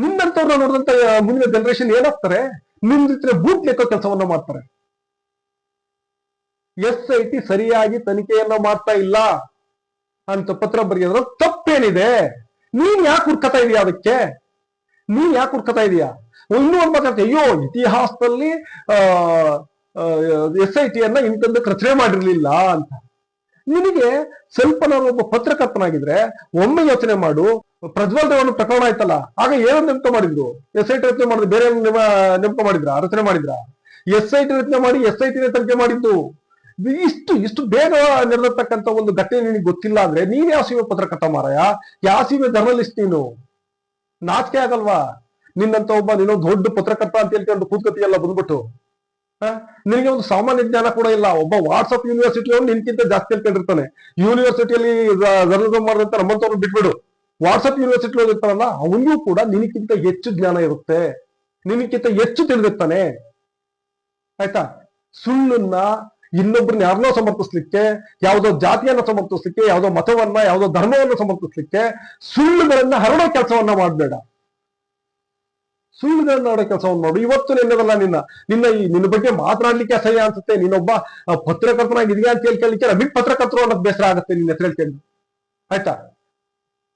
ನಿನ್ನಂತವ್ರನ್ನ ನೋಡಿದಂತ ಮುಂದಿನ ಜನರೇಷನ್ ಏನಾಗ್ತಾರೆ? ನಿಮ್ದಿತ್ರ ಬೂಟ್ ಲೆಕ್ಕ ಕೆಲಸವನ್ನ ಮಾಡ್ತಾರೆ. ಎಸ್ ಐ ಟಿ ಸರಿಯಾಗಿ ತನಿಖೆಯನ್ನ ಮಾಡ್ತಾ ಇಲ್ಲ ಅಂತ ಪತ್ರ ಬರೆಯೋದ್ರ ತಪ್ಪೇನಿದೆ? ನೀನ್ ಯಾಕೆ ಹುಡ್ಕತಾ ಇದೀಯ ಅದಕ್ಕೆ? ನೀನ್ ಯಾಕೆ ಹುಡ್ಕತಾ ಇದೀಯ? ಇನ್ನೂ ಒಂದ್ ಮಾತಾಡ್ತೀಯ ಅಯ್ಯೋ, ಇತಿಹಾಸದಲ್ಲಿ ಎಸ್ ಐ ಟಿ ಅನ್ನ ಇಂಥದ್ದಕ್ಕೆ ರಚನೆ ಮಾಡಿರ್ಲಿಲ್ಲ ಅಂತ. ನಿನಗೆ ಸ್ವಲ್ಪ ನಾನು ಒಬ್ಬ ಪತ್ರಕರ್ತನಾಗಿದ್ರೆ, ಒಮ್ಮೆ ಯೋಚನೆ ಮಾಡು ಪ್ರಜ್ವಲ್ ಪ್ರಕರಣ ಆಯ್ತಲ್ಲ? ಆಗ ಏನೋ ನೇಮಕ ಮಾಡಿದ್ರು? ಎಸ್ ಐ ಟಿ ರಚನೆ ಮಾಡಿದ್ರು. ಬೇರೆ ನೇಮಕ ಮಾಡಿದ್ರ? ರಚನೆ ಮಾಡಿದ್ರ? ಎಸ್ ಐ ಟಿ ರಚನೆ ಮಾಡಿ ಎಸ್ ಐ ಟಿ ತನಿಖೆ ಮಾಡಿದ್ದು. ಇಷ್ಟು ಇಷ್ಟು ಬೇಗ ನಡೆದಿರ್ತಕ್ಕಂಥ ಒಂದು ಘಟನೆ ನಿನಗೆ ಗೊತ್ತಿಲ್ಲ ಅಂದ್ರೆ ನೀನ್ ಯಾವ ಸೀಮೆ ಪತ್ರಕರ್ತ ಮಾರಾಯ? ಯಾವ ಸೀಮೆ ಜರ್ನಲಿಸ್ಟ್ ನೀನು? ನಾಚಿಕೆ ಆಗಲ್ವಾ? ನಿನ್ನಂತ ಒಬ್ಬ ನೀನು ದೊಡ್ಡ ಪತ್ರಕರ್ತ ಅಂತ ಹೇಳ್ಕೊಂಡು ಕೂತ್ಕತಿಯಲ್ಲ ಬಂದ್ಬಿಟ್ಟು? ನಿನಗೆ ಒಂದು ಸಾಮಾನ್ಯ ಜ್ಞಾನ ಕೂಡ ಇಲ್ಲ. ಒಬ್ಬ ವಾಟ್ಸಪ್ ಯೂನಿವರ್ಸಿಟಿ ನಿನ್ಕಿಂತ ಜಾಸ್ತಿ ಹೇಳ್ಕೊಂಡಿರ್ತಾನೆ ಯೂನಿವರ್ಸಿಟಿಯಲ್ಲಿ ಜರ್ನಲಿಸಮ್ ಮಾಡಿದಂತ ನಮ್ಮಂತವ್ರು ಬಿಟ್ಬಿಡು. ವಾಟ್ಸಪ್ ಯೂನಿವರ್ಸಿಟಿ ಓದಿರ್ತಾರಲ್ಲ ಅವನಿಗೂ ಕೂಡ ನಿನಗಿಂತ ಹೆಚ್ಚು ಜ್ಞಾನ ಇರುತ್ತೆ. ನಿನಗಿಂತ ಹೆಚ್ಚು ತಿಳಿದಿರ್ತಾನೆ. ಆಯ್ತಾ? ಸುಳ್ಳನ್ನ ಇನ್ನೊಬ್ಬರನ್ನ ಯಾರನ್ನೋ ಸಮರ್ಥಿಸ್ಲಿಕ್ಕೆ, ಯಾವುದೋ ಜಾತಿಯನ್ನ ಸಮರ್ಥಿಸ್ಲಿಕ್ಕೆ, ಯಾವುದೋ ಮತವನ್ನ, ಯಾವುದೋ ಧರ್ಮವನ್ನ ಸಮರ್ಥಿಸ್ಲಿಕ್ಕೆ ಸುಳ್ಳುಗಳನ್ನ ಹರಡೋ ಕೆಲಸವನ್ನ ಮಾಡಬೇಡ. ಸುಳ್ಳುಗಳನ್ನ ಹರಡೋ ಕೆಲಸವನ್ನ ನೋಡು ಇವತ್ತು ನಿನ್ನದಲ್ಲ ನಿನ್ನ. ನಿನ್ನ ಈ ನಿನ್ನ ಬಗ್ಗೆ ಮಾತನಾಡ್ಲಿಕ್ಕೆ ಅಸಹ್ಯ ಅನ್ಸುತ್ತೆ. ನೀನೊಬ್ಬ ಪತ್ರಕರ್ತನಾಗಿದೆಯಾ ಅಂತ ಹೇಳ್ಕೊಳ್ಳಿಕ್ಕೆ ನಮಗ್ ಪತ್ರಕರ್ತರು ಅನ್ನೋದು ಬೇಸರ ಆಗುತ್ತೆ ನಿನ್ನ ಹೆಸರು ಹೇಳ್ಕೊಂಡು ಆಯ್ತಾ?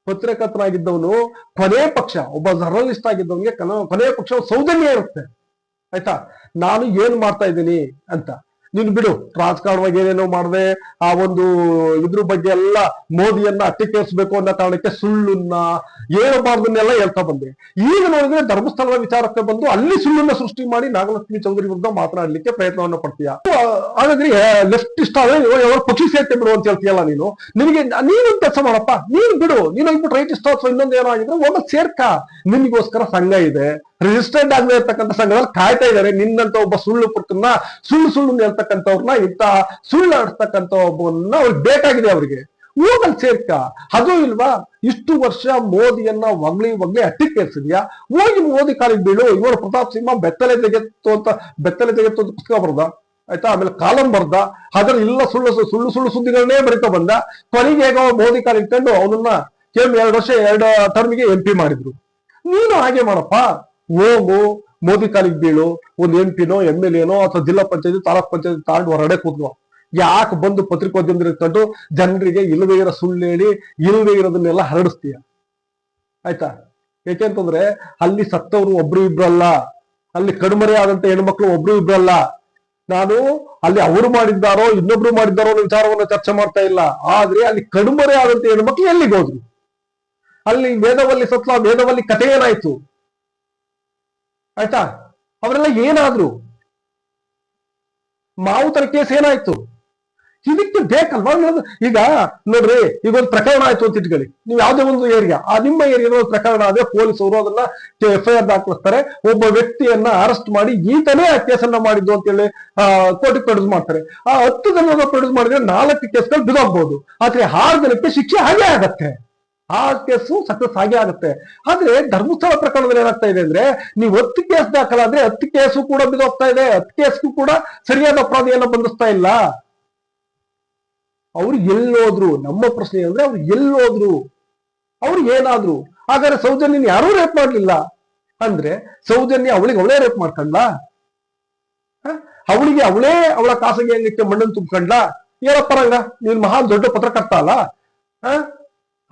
ಪತ್ರಕರ್ತನಾಗಿದ್ದವನು ಕೊನೆ ಪಕ್ಷ, ಒಬ್ಬ ಜರ್ನಲಿಸ್ಟ್ ಆಗಿದ್ದವನಿಗೆ ಕನ- ಪಕ್ಷ ಸೌಜನ್ಯ ಇರುತ್ತೆ. ಆಯ್ತಾ? ನಾನು ಏನ್ ಮಾಡ್ತಾ ಇದ್ದೀನಿ ಅಂತ. ನೀನು ಬಿಡು ರಾಜಕಾರಣವಾಗಿ ಏನೇನೋ ಮಾಡದೆ, ಆ ಒಂದು ಇದ್ರ ಬಗ್ಗೆ ಎಲ್ಲ ಮೋದಿಯನ್ನ ಅಟ್ಟಿಕೇರಿಸಬೇಕು ಅನ್ನೋ ಕಾರಣಕ್ಕೆ ಸುಳ್ಳುನ್ನ ಹೇಳಬಾರ್ದನ್ನೆಲ್ಲ ಹೇಳ್ತಾ ಬಂದೆ. ಈಗ ನೋಡಿದ್ರೆ ಧರ್ಮಸ್ಥಳದ ವಿಚಾರಕ್ಕೆ ಬಂದು ಅಲ್ಲಿ ಸುಳ್ಳನ್ನ ಸೃಷ್ಟಿ ಮಾಡಿ ನಾಗಲಕ್ಷ್ಮಿ ಚೌಧರಿ ವಿರುದ್ಧ ಮಾತನಾಡ್ಲಿಕ್ಕೆ ಪ್ರಯತ್ನವನ್ನ ಪಡ್ತೀಯ. ಹಾಗಾದ್ರೆ ಲೆಫ್ಟ್ ಇಷ್ಟ ಪಕ್ಷಿ ಸೇರ್ತೆ ಬಿಡು ಅಂತ ಹೇಳ್ತೀಯಲ್ಲ ನೀನು. ನಿನಗೆ, ನೀನು ಕೆಲಸ ಮಾಡಪ್ಪ? ನೀನು ಬಿಡು, ನೀನು ಹೋಗ್ಬಿಟ್ಟು ರೈಟ್ ಇಷ್ಟ ಅಥವಾ ಇನ್ನೊಂದು ಏನೋ ಆಗಿದ್ರೆ ಒಬ್ಬ ಸೇರ್ಕ. ನಿನಗೋಸ್ಕರ ಸಂಘ ಇದೆ. ರಿಜಿಸ್ಟರ್ಡ್ ಆಗದೆ ಇರ್ತಕ್ಕಂಥ ಸಂಘದಲ್ಲಿ ಕಾಯ್ತಾ ಇದ್ದಾರೆ ನಿನ್ನಂತ ಒಬ್ಬ ಸುಳ್ಳು ಪುಟ್ಟನ್ನ ಸುಳ್ಳು ಸುಳ್ಳು ಹೇಳ್ತಕ್ಕಂಥವ್ರನ್ನ ಇಂತ ಸುಳ್ಳು ಆಡ್ತಕ್ಕಂಥ ಒಬ್ಬವನ್ನ ಅವ್ರಿಗೆ ಬೇಕಾಗಿದೆ ಅವ್ರಿಗೆ. ಹೋಗಲ್ ಸೇರ್ಕ. ಅದು ಇಲ್ವಾ? ಇಷ್ಟು ವರ್ಷ ಮೋದಿಯನ್ನ ಒಗ್ಲಿ ಒಗ್ಲಿ ಅಟ್ಟಿಕ್ಕೇರ್ಸಿದ್ಯಾ ಹೋಗಿ ಮೋದಿ ಕಾಲಿಗೆ ಬೀಳು. ಇವರು ಪ್ರತಾಪ್ ಸಿಂಹ ಬೆತ್ತಲೆ ತೆಗೆತ್ತು ಅಂತ, ಬೆತ್ತಲೆ ತೆಗೆತ್ತು ಅಂತ ಪುಸ್ತಕ ಬರ್ದ? ಆಯ್ತಾ? ಆಮೇಲೆ ಕಾಲಂ ಬರ್ದ? ಅದ್ರ ಇಲ್ಲ ಸುಳ್ಳು ಸುಳ್ಳು ಸುಳ್ಳು ಸುದ್ದಿಗಳನ್ನೇ ಬರಿತಾ ಬಂದ? ಕೊನೆಗೆ ಹೇಗೋ ಮೋದಿ ಕಾಲ ಇಟ್ಕೊಂಡು ಅವನನ್ನ ಕೇವಲ ಎರಡು ವರ್ಷ, ಎರಡು ಟರ್ಮ್ಗೆ ಎಂ ಪಿ ಮಾಡಿದ್ರು. ನೀನು ಹಾಗೆ ಮಾಡಪ್ಪ. ಹೋಗು. ಮೋದಿ ಕಾಲಿಗೆ ಬೀಳು, ಒಂದು ಎಂ ಪಿನೋ ಎಂ ಎಲ್ ಎನೋ ಅಥವಾ ಜಿಲ್ಲಾ ಪಂಚಾಯತಿ, ತಾಲೂಕ್ ಪಂಚಾಯತಿ ತಾಂಡ್ ಹೊರಡೆ ಕೂತ್ವ ಯಾಕೆ ಬಂದು ಪತ್ರಿಕೋದ್ಯಮದಲ್ಲಿ ಇಟ್ಕೊಂಡು ಜನರಿಗೆ ಇಲ್ಲದೇ ಇರೋ ಸುಳ್ಳು ಹೇಳಿ ಇಲ್ಲದೇ ಇರೋದನ್ನೆಲ್ಲ ಹರಡಿಸ್ತೀಯ. ಆಯ್ತಾ? ಯಾಕೆಂತಂದ್ರೆ ಅಲ್ಲಿ ಸತ್ತವರು ಒಬ್ರು ಇಬ್ರಲ್ಲ ಅಲ್ಲಿ. ಕಣ್ಮರೆ ಆದಂತ ಹೆಣ್ಮಕ್ಳು ಒಬ್ರು ಇಬ್ರಲ್ಲ ನಾನು ಅಲ್ಲಿ ಅವರು ಮಾಡಿದ್ದಾರೋ, ಇನ್ನೊಬ್ರು ಮಾಡಿದ್ದಾರೋ ವಿಚಾರವನ್ನು ಚರ್ಚೆ ಮಾಡ್ತಾ ಇಲ್ಲ. ಆದ್ರೆ ಅಲ್ಲಿ ಕಣ್ಮರೆ ಆದಂತ ಹೆಣ್ಮಕ್ಳು ಎಲ್ಲಿಗೆ ಹೋದ್ರು? ಅಲ್ಲಿ ವೇದವಲ್ಲಿ ಸತ್ಲ, ವೇದವಲ್ಲಿ ಕಥೆ ಏನಾಯ್ತು ಆಯ್ತಾ? ಅವರೆಲ್ಲ ಏನಾದ್ರು? ಮಾವುತರ ಕೇಸ್ ಏನಾಯ್ತು? ಇದಕ್ಕೆ ಬೇಕಲ್ವಾ? ಈಗ ನೋಡ್ರಿ ಈಗ ಒಂದು ಪ್ರಕರಣ ಆಯ್ತು ಅಂತ ಇಟ್ಕೊಳ್ಳಿ. ನೀವು ಯಾವ್ದೇ ಒಂದು ಏರಿಯಾ, ಆ ನಿಮ್ಮ ಏರಿಯಾದ ಒಂದು ಪ್ರಕರಣ ಆದ್ರೆ ಪೊಲೀಸರು ಅದನ್ನ ಎಫ್ ಐ ಆರ್ ದಾಖಲಿಸ್ತಾರೆ. ಒಬ್ಬ ವ್ಯಕ್ತಿಯನ್ನ ಅರೆಸ್ಟ್ ಮಾಡಿ ಈತನೇ ಆ ಕೇಸನ್ನ ಮಾಡಿದ್ದು ಅಂತೇಳಿ ಆ ಕೋರ್ಟಿಗೆ ಪ್ರೊಡ್ಯೂಸ್ ಮಾಡ್ತಾರೆ. ಆ ಹತ್ತು ಜನ ಪ್ರೊಡ್ಯೂಸ್ ಮಾಡಿದ್ರೆ ನಾಲ್ಕು ಕೇಸ್ಗಳು ಬಿದೋಗ್ಬಹುದು ಆದ್ರೆ ಆರು ಜನಕ್ಕೆ ಶಿಕ್ಷೆ ಹಾಗೆ ಆಗತ್ತೆ. ಆ ಕೇಸು ಸಕ್ಸಸ್ ಆಗೇ ಆಗುತ್ತೆ. ಆದ್ರೆ ಧರ್ಮಸ್ಥಳ ಪ್ರಕರಣದಲ್ಲಿ ಏನಾಗ್ತಾ ಇದೆ ಅಂದ್ರೆ, ನೀವು ಹತ್ತು ಕೇಸ್ ದಾಖಲಾದ್ರೆ ಹತ್ತು ಕೇಸು ಕೂಡ ಬಿದೋಗ್ತಾ ಇದೆ, ಹತ್ತು ಕೇಸ್ಗೂ ಕೂಡ ಸರಿಯಾದ ಅಪರಾಧಿಯನ್ನ ಬಂಧಿಸ್ತಾ ಇಲ್ಲ. ಅವ್ರು ಎಲ್ಲೋದ್ರು ನಮ್ಮ ಪ್ರಶ್ನೆ ಅಂದ್ರೆ ಅವ್ರು ಎಲ್ಲೋದ್ರು ಅವ್ರು ಏನಾದ್ರು. ಹಾಗಾದ್ರೆ ಸೌಜನ್ಯನ ಯಾರೂ ರೇಪ್ ಮಾಡ್ಲಿಲ್ಲ. ಅಂದ್ರೆ ಸೌಜನ್ಯ ಅವಳಿಗೆ ಅವಳೇ ರೇಪ್ ಮಾಡ್ಕೊಂಡ್ಲ? ಅವಳಿಗೆ ಅವಳೇ ಅವಳ ಖಾಸಗಿ ಅಂಗಕ್ಕೆ ಮಣ್ಣನ್ನು ತುಂಬಿಕೊಂಡ್ಲ? ಏನಪ್ಪ ರಂಗ, ನೀನ್ ಮಹಾ ದೊಡ್ಡ ಪತ್ರಕರ್ತ ಅಲ್ಲ?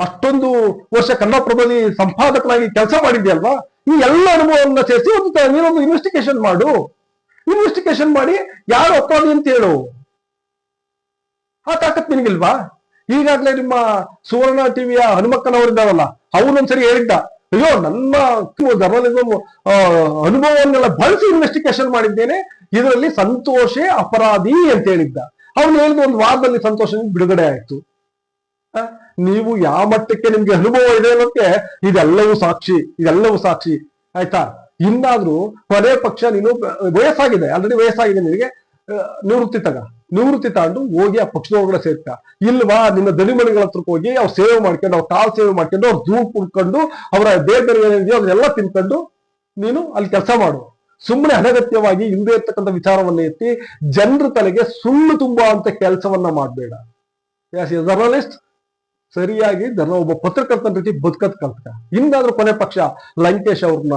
ಅಷ್ಟೊಂದು ವರ್ಷ ಕನ್ನಡಪ್ರಭದಲ್ಲಿ ಸಂಪಾದಕರಾಗಿ ಕೆಲಸ ಮಾಡಿದ್ಯಲ್ವಾ? ಈ ಎಲ್ಲ ಅನುಭವವನ್ನ ಸೇರಿಸಿ ಒಂದು ನೀನೊಂದು ಇನ್ವೆಸ್ಟಿಗೇಷನ್ ಮಾಡು. ಇನ್ವೆಸ್ಟಿಗೇಷನ್ ಮಾಡಿ ಯಾರು ಅಪರಾಧಿ ಅಂತ ಹೇಳು. ಆ ತಾಕತ್ ನಿನಗಿಲ್ವಾ? ಈಗಾಗ್ಲೇ ನಿಮ್ಮ ಸುವರ್ಣ ಟಿವಿಯ ಹನುಮಕ್ಕನವರಿದ್ದಾರಲ್ಲ, ಅವನೊಂದ್ಸರಿ ಹೇಳಿದ್ದ, ಅಯ್ಯೋ, ನನ್ನ ಜರ್ನಲಿಸಮ್ ಅನುಭವವನ್ನೆಲ್ಲ ಬಳಸಿ ಇನ್ವೆಸ್ಟಿಗೇಷನ್ ಮಾಡಿದ್ದೇನೆ. ಇದರಲ್ಲಿ ಸಂತೋಷೇ ಅಪರಾಧಿ ಅಂತ ಹೇಳಿದ್ದ. ಅವನು ಹೇಳಿದ ಒಂದು ವಾರದಲ್ಲಿ ಸಂತೋಷ ಬಿಡುಗಡೆ ಆಯ್ತು. ನೀವು ಯಾವ ಮಟ್ಟಕ್ಕೆ ನಿಮ್ಗೆ ಅನುಭವ ಇದೆ ಅನ್ನೋಕ್ಕೆ ಇದೆಲ್ಲವೂ ಸಾಕ್ಷಿ ಇದೆಲ್ಲವೂ ಸಾಕ್ಷಿ. ಆಯ್ತಾ? ಇನ್ನಾದ್ರೂ ಕೊನೆ ಪಕ್ಷ ನೀನು ವಯಸ್ಸಾಗಿದೆ. ಆಲ್ರೆಡಿ ವಯಸ್ಸಾಗಿದೆ ನಿನಗೆ. ನಿವೃತ್ತಿ ತಗ. ನಿವೃತ್ತಿ ತಗೊಂಡು ಹೋಗಿ ಆ ಪಕ್ಷದ ಒಳಗಡೆ ಸೇರ್ಕ. ಇಲ್ವಾ, ನಿನ್ನ ದಣಿಮಣಿಗಳ ಹತ್ರಕ್ಕೆ ಹೋಗಿ ಅವ್ರು ಸೇವೆ ಮಾಡ್ಕೊಂಡು, ಅವ್ರ ಕಾಲ್ ಸೇವೆ ಮಾಡ್ಕೊಂಡು, ಅವ್ರ ಧೂಳು ಕುಡ್ಕೊಂಡು ಅವರ ಬೇರೆ ಬೇರೆ ಏನಿದೆಯೋ ಅದನ್ನೆಲ್ಲ ತಿನ್ಕೊಂಡು ನೀನು ಅಲ್ಲಿ ಕೆಲಸ ಮಾಡು. ಸುಮ್ಮನೆ ಅನಗತ್ಯವಾಗಿ ಹಿಂದೆ ಇರ್ತಕ್ಕಂಥ ವಿಚಾರವನ್ನ ಎತ್ತಿ, ಜನರ ತಲೆಗೆ ಸುಳ್ಳು ತುಂಬ ಅಂತ ಕೆಲಸವನ್ನ ಮಾಡಬೇಡ. ಜರ್ನಲಿಸ್ಟ್ ಸರಿಯಾಗಿ ಧರ್ಮ ಒಬ್ಬ ಪತ್ರಕರ್ತನ ರೀತಿ ಬದುಕತ್ ಕಲ್ತ್ಕ. ಇನ್ನಾದ್ರೂ ಕೊನೆ ಪಕ್ಷ ಲಂಕೇಶ್ ಅವ್ರನ್ನ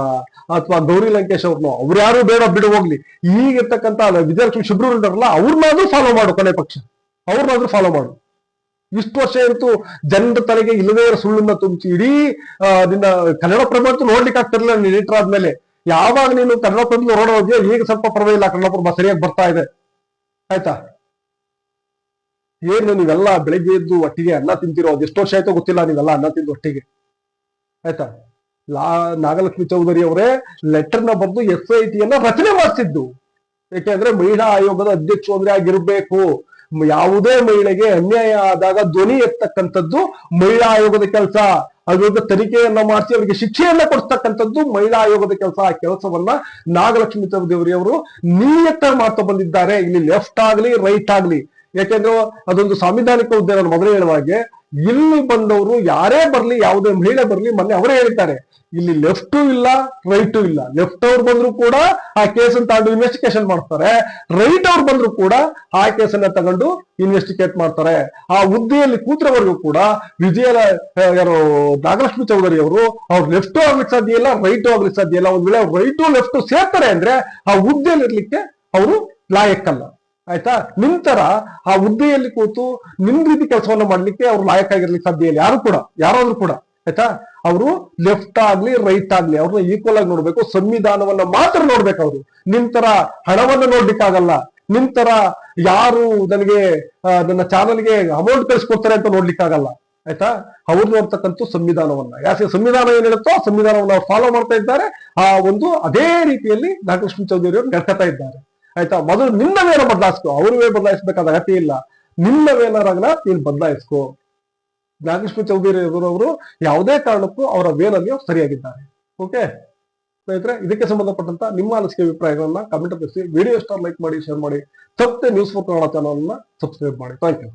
ಅಥವಾ ಗೌರಿ ಲಂಕೇಶ್ ಅವ್ರನ್ನ ಅವ್ರು ಯಾರು ಬೇಡ ಬಿಡು ಹೋಗ್ಲಿ. ಈಗಿರ್ತಕ್ಕಂಥ ವಿಜಯಲಕ್ಷ್ಮಿ ಶುಭ್ರು ಇದ್ದಾರಲ್ಲ ಅವ್ರನ್ನಾದ್ರೂ ಫಾಲೋ ಮಾಡು ಕೊನೆ ಪಕ್ಷ. ಅವ್ರನ್ನಾದ್ರೂ ಫಾಲೋ ಮಾಡು. ಇಷ್ಟು ವರ್ಷ ಇರ್ತು ಜನರ ತಲೆಗೆ ಇಲ್ಲದೇ ಇರೋ ಸುಳ್ಳನ್ನ ತುಂಬಿಸಿ ಇಡೀ ನಿನ್ನ ಕನ್ನಡ ಪ್ರಭ ಅಂತೂ ನೋಡ್ಲಿಕ್ಕೆ ಆಗ್ತಿರ್ಲಿಲ್ಲ ನೀನ್ ಎಡಿಟರ್ ಆದ್ಮೇಲೆ. ಯಾವಾಗ ನೀನು ಕನ್ನಡ ಪ್ರಭಾವ ನೋಡೋದ್ಯೋ ಈಗ ಸ್ವಲ್ಪ ಪರವಾಗಿಲ್ಲ, ಕನ್ನಡ ಪ್ರಭ ಸರಿಯಾಗಿ ಬರ್ತಾ ಇದೆ. ಆಯ್ತಾ? ಏನು ನೀವೆಲ್ಲ ಬೆಳಗ್ಗೆ ಎದ್ದು ಒಟ್ಟಿಗೆ ಅನ್ನ ತಿಂತಿರೋ? ಎಷ್ಟು ವರ್ಷ ಆಯ್ತೋ ಗೊತ್ತಿಲ್ಲ ನೀವೆಲ್ಲ ಅನ್ನ ತಿಂದು ಒಟ್ಟಿಗೆ. ಆಯ್ತಾ? ಲಾ, ನಾಗಲಕ್ಷ್ಮಿ ಚೌಧರಿ ಅವರೇ ಲೆಟರ್ನ ಬರೆದು ಎಸ್ ಐ ಟಿಯನ್ನ ರಚನೆ ಮಾಡಿಸಿದ್ದು ಯಾಕೆಂದ್ರೆ ಮಹಿಳಾ ಆಯೋಗದ ಅಧ್ಯಕ್ಷ ಅಂದ್ರೆ ಆಗಿರ್ಬೇಕು. ಯಾವುದೇ ಮಹಿಳೆಗೆ ಅನ್ಯಾಯ ಆದಾಗ ಧ್ವನಿ ಎತ್ತಕ್ಕಂಥದ್ದು ಮಹಿಳಾ ಆಯೋಗದ ಕೆಲಸ. ಅದ್ರ ತನಿಖೆಯನ್ನ ಮಾಡಿಸಿ ಅವರಿಗೆ ಶಿಕ್ಷೆಯನ್ನ ಕೊಡ್ತಕ್ಕಂಥದ್ದು ಮಹಿಳಾ ಆಯೋಗದ ಕೆಲಸ. ಆ ಕೆಲಸವನ್ನ ನಾಗಲಕ್ಷ್ಮಿ ಚೌಧರಿ ಅವರು ನಿಯತ್ತ ಮಾಡ್ತಾ ಬಂದಿದ್ದಾರೆ. ಇಲ್ಲಿ ಲೆಫ್ಟ್ ಆಗ್ಲಿ ರೈಟ್ ಆಗ್ಲಿ. ಯಾಕೆಂದ್ರೆ ಅದೊಂದು ಸಾಂವಿಧಾನಿಕ ಹುದ್ದೆ ನಾನು ಮೊದಲೇ ಹೇಳುವ ಹಾಗೆ, ಇಲ್ಲಿ ಬಂದವರು ಯಾರೇ ಬರ್ಲಿ, ಯಾವುದೇ ಮಹಿಳೆ ಬರ್ಲಿ, ಮೊನ್ನೆ ಅವರೇ ಹೇಳ್ತಾರೆ, ಇಲ್ಲಿ ಲೆಫ್ಟು ಇಲ್ಲ, ರೈಟು ಇಲ್ಲ. ಲೆಫ್ಟ್ ಅವ್ರು ಬಂದ್ರು ಕೂಡ ಆ ಕೇಸನ್ನು ತಗೊಂಡು ಇನ್ವೆಸ್ಟಿಗೇಷನ್ ಮಾಡ್ತಾರೆ. ರೈಟ್ ಅವ್ರು ಬಂದ್ರು ಕೂಡ ಆ ಕೇಸನ್ನ ತಗೊಂಡು ಇನ್ವೆಸ್ಟಿಗೇಟ್ ಮಾಡ್ತಾರೆ. ಆ ಹುದ್ದೆಯಲ್ಲಿ ಕೂತ್ರವರೆಗೂ ಕೂಡ ವಿಜಯ ಯಾರು, ನಾಗಲಕ್ಷ್ಮಿ ಚೌಧರಿ ಅವರು, ಅವ್ರು ಲೆಫ್ಟು ಆಗ್ಲಿಕ್ಕೆ ಸಾಧ್ಯ ಇಲ್ಲ, ರೈಟು ಆಗ್ಲಿಕ್ಕೆ ಸಾಧ್ಯ ಇಲ್ಲ. ಒಂದ್ ವೇಳೆ ರೈಟು, ಲೆಫ್ಟು ಸೇರ್ತಾರೆ ಅಂದ್ರೆ ಆ ಹುದ್ದೆಯಲ್ಲಿ ಇರ್ಲಿಕ್ಕೆ ಅವರು ಲಾಯಕ್ಕಲ್ಲ. ಆಯ್ತಾ? ನಿಮ್ ಆ ಹುದ್ದೆಯಲ್ಲಿ ಕೂತು ನಿಮ್ ರೀತಿ ಕೆಲಸವನ್ನ ಮಾಡ್ಲಿಕ್ಕೆ ಅವ್ರು ಲಾಯಕ್ ಆಗಿರ್ಲಿಕ್ಕೆ ಸಾಧ್ಯ ಇಲ್ಲ. ಯಾರು ಕೂಡ, ಯಾರಾದ್ರೂ ಕೂಡ, ಆಯ್ತಾ? ಅವರು ಲೆಫ್ಟ್ ಆಗ್ಲಿ ರೈಟ್ ಆಗ್ಲಿ, ಅವ್ರನ್ನ ಈಕ್ವಲ್ ಆಗಿ ನೋಡ್ಬೇಕು, ಸಂವಿಧಾನವನ್ನ ಮಾತ್ರ ನೋಡ್ಬೇಕು ಅವರು. ನಿಮ್ ಹಣವನ್ನ ನೋಡ್ಲಿಕ್ಕಾಗಲ್ಲ. ನಿಮ್ ತರ ಯಾರು ನನಗೆ ನನ್ನ ಚಾನಲ್ಗೆ ಅಮೌಂಟ್ ಕಳಿಸ್ಕೊಡ್ತಾರೆ ಅಂತ ನೋಡ್ಲಿಕ್ಕಾಗಲ್ಲ. ಆಯ್ತಾ? ಅವ್ರು ನೋಡ್ತಕ್ಕಂಥ ಸಂವಿಧಾನವನ್ನ. ಯಾಕೆ ಸಂವಿಧಾನ ಏನ್ ಹೇಳುತ್ತೋ ಸಂವಿಧಾನವನ್ನ ಫಾಲೋ ಮಾಡ್ತಾ ಇದ್ದಾರೆ. ಆ ಒಂದು ಅದೇ ರೀತಿಯಲ್ಲಿ ನಾಗಲಕ್ಷ್ಮಿ ಚೌಧರಿ ಅವರು ನಡ್ಕತಾ ಇದ್ದಾರೆ. ಆಯ್ತಾ? ಮೊದಲು ನಿನ್ನ ವೇನ ಬದಲಾಯಿಸ್ಕೋ. ಅವ್ರವೇ ಬದಲಾಯಿಸಬೇಕಾದ ಅಗತ್ಯ ಇಲ್ಲ. ನಿನ್ನ ನೀನ್ ಬದಲಾಯಿಸ್ಕೋ. ನಾಗೇಶ್ವರ ಚೌಧರಿ ಅವರು ಯಾವುದೇ ಕಾರಣಕ್ಕೂ ಅವರ ವೇನಲ್ಲಿ ಸರಿಯಾಗಿದ್ದಾರೆ. ಓಕೆ ಸ್ನೇಹಿತರೆ, ಇದಕ್ಕೆ ಸಂಬಂಧಪಟ್ಟಂತ ನಿಮ್ಮ ಅನಿಸಿಕೆ ಅಭಿಪ್ರಾಯಗಳನ್ನ ಕಮೆಂಟ್ ತಿಳಿಸಿ ವಿಡಿಯೋ ಸ್ಟಾರ್ ಲೈಕ್ ಮಾಡಿ ಶೇರ್ ಮಾಡಿ. ತಪ್ಪದೆ news four Kannada channel subscribe ಮಾಡಿ. Thank you